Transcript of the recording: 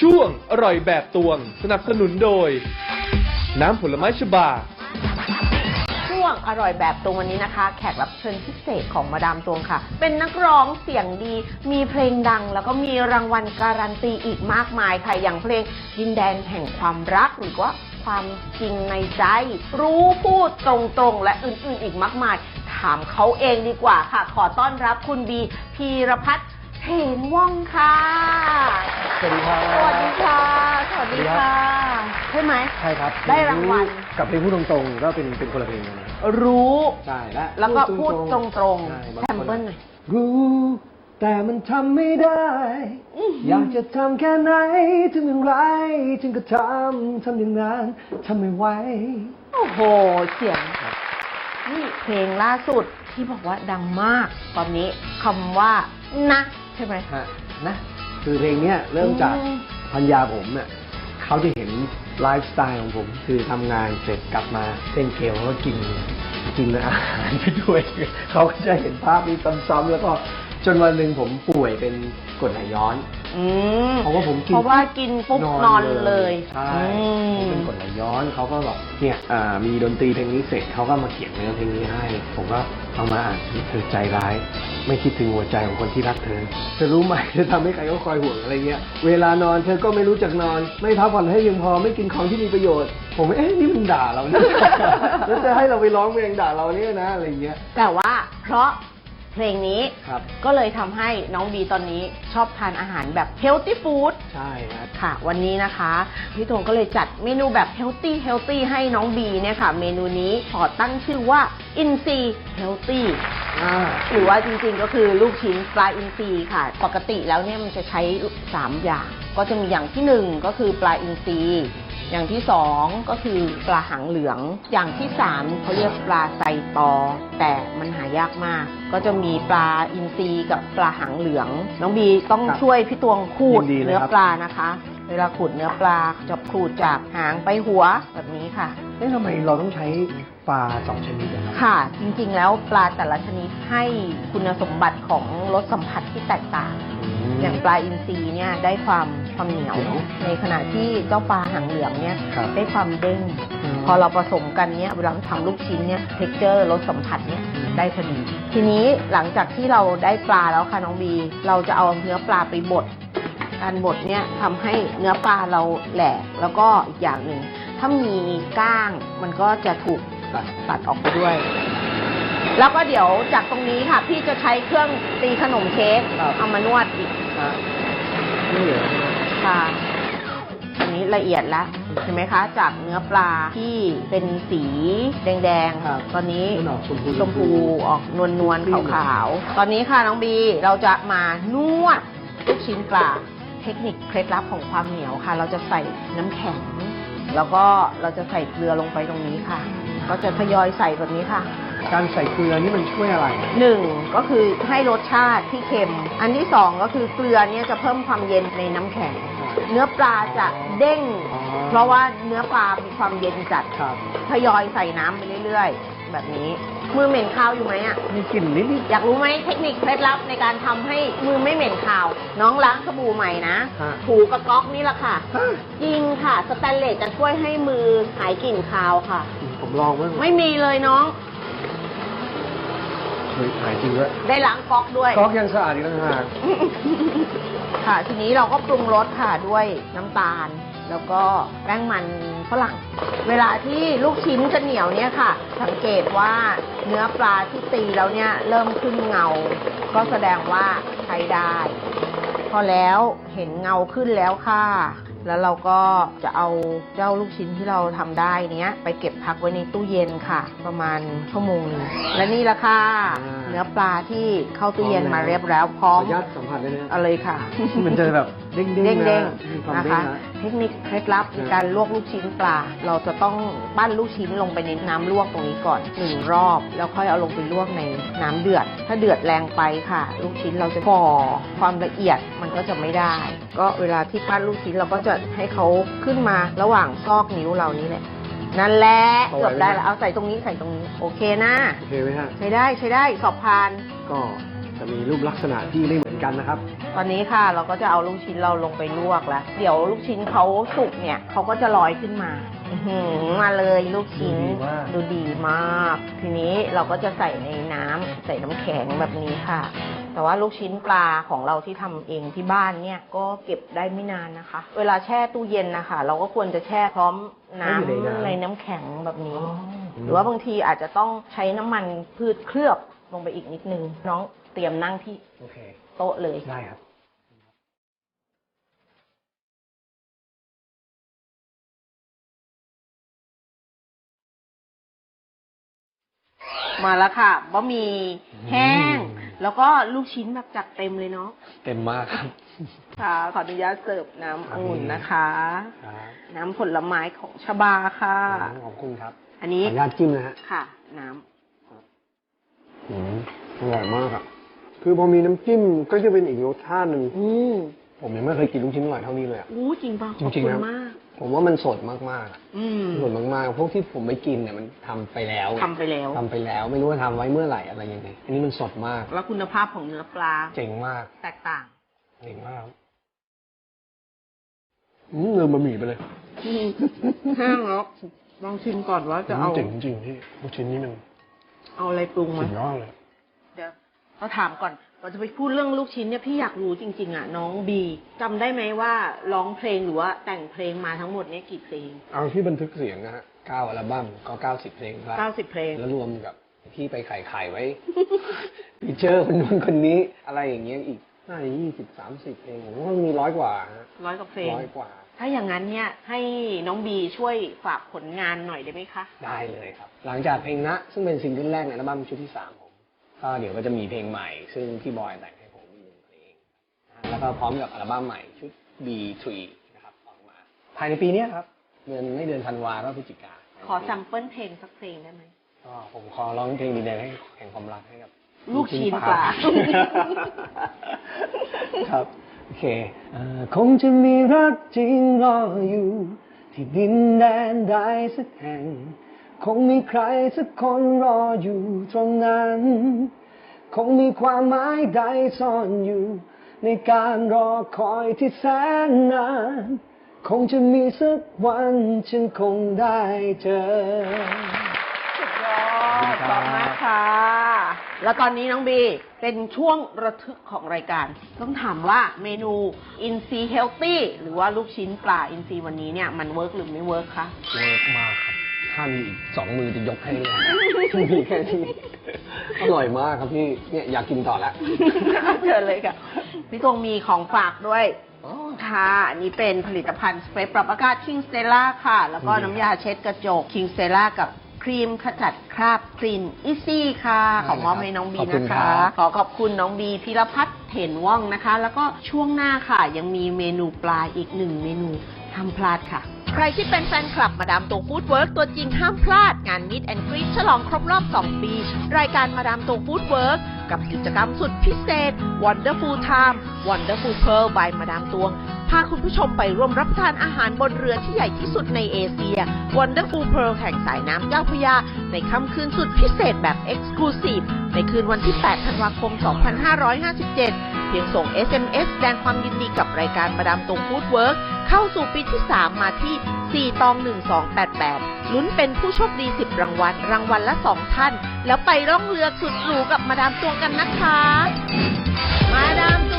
ช่วงอร่อยแบบตวง สนับสนุนโดย น้ำผลไม้ฉบา ช่วงอร่อยแบบตรงวันนี้นะคะ แขกรับเชิญพิเศษของมาดามตวงค่ะ เป็นนักร้องเสียงดี มีเพลงดัง แล้วก็มีรางวัลการันตีอีกมากมายค่ะ อย่างเพลงดินแดนแห่งความรักหรือว่าความจริงในใจ รู้พูดตรงๆ และอื่นๆอีกมากมาย ถามเขาเองดีกว่าค่ะ ขอต้อนรับคุณบีพีรพัฒน์ เถนว่องค่ะ สวัสดีครับ สวัสดีค่ะ สวัสดีค่ะ ใช่ไหม ใช่ครับได้รางวัล กับเพลงพูดตรงๆก็เป็นเป็นคนละเพลงกันนะรู้ ใช่และแล้วก็พูดตรงใช่ๆบางแซมคนเปิลหน่อย รู้ แต่มันทำไม่ได้อื้อหือออยากจะทำแค่ไหนทำอย่างไร จึงก็ทำทำอย่างนั้นทำไม่ไหว โอ้โห เสียง นี่เพลงล่าสุดที่บอกว่าดังมาก ตอนนี้คำว่านะ ใช่ไหมฮะนะคือเพลงเนี้ยเริ่มจากอืมพันยาผมเนี่ยเขาจะเห็นไลฟ์สไตล์ของผม คือทำงานเสร็จกลับมาเล่นเกมแล้วก็กินกินอาหารไปด้วยเขาก็จะเห็นภาพนี้ซ้ำๆแล้วก็จนวันหนึ่งผมป่วยเป็นกรดไหลย้อนอืมเพราะว่าผมกินเพราะว่ากินปุ๊บนอนเลยใช่อืมผมเป็นกรดไหลย้อนเขาก็บอกเนี่ยอ่ามีดนตรีเพลงนี้เสร็จเขาก็มาเขียนเนื้อเพลงนี้ให้ ผมก็ เอามาอ่านเธอใจร้าย ไม่คิดถึงหัวใจของคนที่รักเธอ เธอรู้ไหมเธอทำให้ใครก็คอยห่วงอะไรเงี้ย เวลานอนเธอก็ไม่รู้จักนอน ไม่พักผ่อนให้เพียงพอไม่กินของที่มีประโยชน์ ผมเอ๊ะนี่มันด่าเราเนี่ยแล้วจะให้เราไปร้องเพลงด่าเราเนี่ยนะอะไรเงี้ยแต่ว่าเพราะ เพลงนี้ ครับ ก็เลยทำให้น้องบีตอนนี้ชอบทานอาหารแบบเฮลตี้ฟู้ดใช่ครับ ค่ะ วันนี้นะคะ พี่ธงก็เลยจัดเมนูแบบเฮลตี้เฮลตี้ให้น้องบีเนี่ยค่ะ เมนูนี้ขอตั้งชื่อว่าอินซีเฮลตี้อ่า หรือว่าจริงๆก็คือลูกชิ้นปลาอินทรีค่ะ ปกติแล้วเนี่ยมันจะใช้ 3 อย่าง ก็จะมีอย่างที่ 1 ก็คือปลาอินทรี อย่างที่2ก็คือปลาหางเหลือง อย่างที่3เขาเรียกปลาไซตอ แต่มันหายากมาก ก็จะมีปลาอินทรีกับปลาหางเหลือง น้องบีต้องครับช่วยพี่ตวงขูดยินดีเลยเนื้อครับ ปลานะคะ เวลาขูดเนื้อปลาจะขูดจากหางไปหัวแบบนี้ค่ะ เอ๊ะทำไมเราต้องใช้ปลาสองชนิดอะครับ ค่ะจริงๆแล้วปลาแต่ละชนิดให้คุณสมบัติของรสสัมผัสที่แตกต่าง อย่างปลาอินทรีเนี่ยได้ความ ความเหนียวเหนียว ในขณะที่เจ้าปลาหางเหลืองเนี่ยครับได้ความเด้ง อืม พอเราผสมกันเนี่ยเวลาทำลูกชิ้นเนี่ยเท็กเจอร์รสสัมผัสเนี่ยได้พอดี ทีนี้หลังจากที่เราได้ปลาแล้วค่ะน้องบี เราจะเอาเนื้อปลาไปบด การบดเนี่ยทำให้เนื้อปลาเราแหลกแล้วก็อีกอย่างหนึ่งถ้ามีก้างมันก็จะถูกตัดตัดออกไปด้วย แล้วก็เดี๋ยวจากตรงนี้ค่ะ พี่จะใช้เครื่องตีขนมเค้กครับ เอามานวดอีกอะนี่เหรอ ค่ะอันนี้ละเอียดแล้วเห็นไหมคะ จากเนื้อปลาที่เป็นสีแดงครับๆ ตอนนี้มันออกชมพูชมพูออกนวลนวลๆขาวๆ ตอนนี้ค่ะน้องบีเราจะมานวดลูกชิ้นปลา เทคนิคเคล็ดลับของความเหนียวค่ะ เราจะใส่น้ำแข็ง แล้วก็เราจะใส่เกลือลงไปตรงนี้ค่ะ ก็จะทยอยใส่แบบนี้ค่ะ การใส่เกลือนี่มันช่วยอะไร หนึ่งก็คือให้รสชาติที่เค็ม อันที่สองก็คือเกลือเนี่ยจะเพิ่มความเย็นในน้ำแข็ง เนื้อปลาจะเด้งอ๋อเพราะว่าเนื้อปลามีความเย็นจัดครับทยอยใส่น้ำไปเรื่อยๆ แบบนี้ มือเหม็นคาวอยู่ไหมอะ มีกลิ่นนิดนิดอยากรู้ไหมเทคนิคเคล็ดลับในการทำให้มือไม่เหม็นคาว น้องล้างสบู่ใหม่นะ ฮะ ถูกระก๊อกนี่แหละค่ะฮะจริงค่ะสแตนเลสจะช่วยให้มือหายกลิ่นคาวค่ะ ผมลองไว้ไม่มีเลยน้อง เฮ้ยหายจริงด้วยได้ล้างก๊อกด้วย ก๊อกยังสะอาดอีกต่างหาก ค่ะ ทีนี้เราก็ปรุงรสค่ะด้วยน้ำตาล แล้วก็แป้งมันฝรั่ง เวลาที่ลูกชิ้นจะเหนียวเนี่ยค่ะ สังเกตว่าเนื้อปลาที่ตีแล้วเนี่ยเริ่มขึ้นเงา ก็แสดงว่าใช้ได้ พอแล้วเห็นเงาขึ้นแล้วค่ะ แล้วเราก็จะเอาเจ้าลูกชิ้นที่เราทำได้เนี้ย ไปเก็บพักไว้ในตู้เย็นค่ะ ประมาณชั่วโมงหนึงและนี่ละค่ะอ่าเนื้อปลาที่เข้าตู้เย็นมาเรียบร้อยพร้อมขออนุญาตสัมผัสได้ไหมเอาเลยค่ะ มันจะแบบเด้งๆเด้งนะเด้งมีความนะเด้งคะนะเทคนิคเคล็ดลับในการลวกลูกชิ้นปลา เราจะต้องปั้นลูกชิ้นลงไปในน้ำลวกตรงนี้ก่อนหนึ่งรอบ แล้วค่อยเอาลงไปลวกในน้ำเดือด ถ้าเดือดแรงไปค่ะ ลูกชิ้นเราจะฝ่อความละเอียดมันก็จะไม่ได้ ก็เวลาที่ปั้นลูกชิ้นเราก็จะให้เขาขึ้นมาระหว่างซอกนิ้วเรานี่แหละ นั่นแหละเอาเกืไว้อบได้แล้วเอาใส่ตรงนี้ใส่ตรงนี้ โอเคนะ โอเคไหมฮะ ใช้ได้ใช้ได้สอบพาน ก็จะมีรูปลักษณะที่ไม่เหมือน กันนะครับ ตอนนี้ค่ะเราก็จะเอาลูกชิ้นเราลงไปลวกแล้ว เดี๋ยวลูกชิ้นเขาสุกเนี่ยเขาก็จะลอยขึ้นมาอื้อหือมาเลยลูกชิ้นดูดีมาก ดูดีมาก ทีนี้เราก็จะใส่ในน้ำใส่น้ำแข็งแบบนี้ค่ะ แต่ว่าลูกชิ้นปลาของเราที่ทำเองที่บ้านเนี่ยก็เก็บได้ไม่นานนะคะ เวลาแช่ตู้เย็นนะคะเราก็ควรจะแช่พร้อมน้ำให้อยู่ในน้ำในน้ำแข็งแบบนี้อ๋อหรือว่าบางทีอาจจะต้องใช้น้ำมันพืชเคลือบลงไปอีกนิดนึง น้องเตรียมนั่งที่ โอเค โต๊ะเลยได้ครับมาแล้วค่ะบะหมี่แห้งอืมแล้วก็ลูกชิ้นแบบจัดเต็มเลยเนาะเต็มมากครับ ค่ะ ขออนุญาตเสิร์ฟน้ำองุ่นนะคะครับน้ำผลไม้ของชบาค่ะ ขอบคุณครับ อันขอนี้อนุญาตจิ้มนะฮะ ค่ะ น้อืมอร่อยมากอะ คือพอมีน้ำจิ้มก็จะเป็นอีกรสชาติหนึ่งำอืมผมยังไม่เคยกินลูกชิ้นอร่อยเท่านี้เลยอะอู้จริงป่ะขอบจริงคุๆณนะมาก ผมว่ามันสดมากๆอะอืมสดมากๆพวกที่ผมไม่กินเนี่ยมันทำไปแล้วทำไปแล้ว ทำไปแล้ว ไม่รู้ว่าทำไว้เมื่อไหร่อะไรยังไงอันนี้มันสดมาก แล้วคุณภาพของเนื้อปลาเจ๋งมากแตกต่าง เจ๋งมากอืมเนื้อบะหมี่ไปเลยแห้งแล้วลองชิมก่อนว่าจะเอา เจ๋งจริงๆพี่ลูกชิ้นนี่มันเอาอะไรปรุงไหมสุดยอดเลยเดี๋ยว เราถามก่อนเราจะไปพูดเรื่องลูกชิ้นเนี่ยพี่อยากรู้จริง ๆ อะ น้องบีจำได้ไหมว่าร้องเพลงหรือว่าแต่งเพลงมาทั้งหมดเนี่ยกี่เพลง เอาที่บันทึกเสียงนะฮะเก้าอัลบั้มก็เก้าสิบเพลงครับ90เพลง แล้วรวมกับที่ไปไข่ไข่ไว้ ฟีเจอร์คนนู้นคนนี้อะไรอย่างเงี้ยอีกน่าจะยี่สิบสามสิบเพลงผมว่ามีร้อยกว่าฮะร้อยกว่าเพลง ร้อยกว่า ถ้าอย่างนั้นเนี่ยให้น้องบีช่วยฝากผลงานหน่อยได้ไหมคะ ได้เลยครับ หลังจากเพลงนะ ซึ่งเป็นซิงเกิลแรกในอัลบั้มชุดที่สามผม ก็เดี๋ยวก็จะมีเพลงใหม่ ซึ่งพี่บอยแต่งให้ผมอีกหนึ่งเพลงนะฮะแล้วก็พร้อมกับอัลบั้มใหม่ชุด B3 นะครับออกมา ภายในปีเนี้ยครับเดือนไม่เดือนธันวาก็พฤศจิกาขอแซัมเปิลเพลงสักเพลงได้ไหมก็ผมขอร้องเพลงดีๆให้แห่งความรักให้กับลูกชิ้นปลาครับโอเคเอ่อคงจะมีรักจริงรออยู่ ที่ดินแดนใดสักแห่ง คงมีใครสักคนรออยู่ตรงนั้น คงมีความหมายใดซ่อนอยู่ ในการรอคอยที่แสนนาน คงจะมีสักวันฉันคงได้เจอสุดยอดขอบคุณมากค่ะ แล้วตอนนี้น้องบี เป็นช่วงระทึกของรายการ ต้องถามว่าเมนูอินซีเฮลตี้หรือว่าลูกชิ้นปลาอินซีวันนี้เนี่ยมันเวิร์กหรือไม่เวิร์กคะ เวิร์กมากครับ ถ้ามีอีกสองมือจะยกให้เลยมีแค่นี้อร่อยมากครับพี่เนี่ยอยากกินต่อละเชิญเลยค่ะ พี่ตวงมีของฝากด้วยค่ะ อันนี้เป็นผลิตภัณฑ์สเปรย์ปรับอากาศคิงสเตล่าค่ะ แล้วก็ดีครับน้ำยาเช็ดกระจกคิงสเตล่ากับครีมขจัดคราบกลิ่นอีซี่ค่ะ ขอมอบให้น้องบีขอบคุนะณครัคะบขอขอบคุณน้องบีพิรพัฒน์เถนว่องนะคะ แล้วก็ช่วงหน้าค่ะ ยังมีเมนูปลาอีกหนึ่งเมนูห้ามพลาดค่ะ ใครที่เป็นแฟนคลับมาดามตวงฟูดเวิร์กตัวจริงห้ามพลาดงานมิดแอนกรีฉลองครบรอบ 2 ปี รายการมาดามตวงฟูดเวิร์กกับกิจกรรมสุดพิเศษ Wonderful Time Wonderful Pearl by มาดามตวงพาคุณผู้ชมไปร่วมรับประทานอาหารบนเรือที่ใหญ่ที่สุดในเอเชีย Wonderful Pearl แห่งสายน้ำเจ้าพระยา ในค่ำคืนสุดพิเศษแบบ Exclusive ในคืนวันที่ 8 ธันวาคม 2557เพียงส่ง SMS แสดงความยินดีกับรายการมาดามตรงฟู้ดเวิร์กเข้าสู่ปีที่ 3 มาที่ 4 ตอง 1288 ลุ้นเป็นผู้โชคดี 10 รางวัล รางวัลละ 2 ท่าน แล้วไปร่องเรือสุดหรูกับมาดามตวงกันนะคะ มาดามต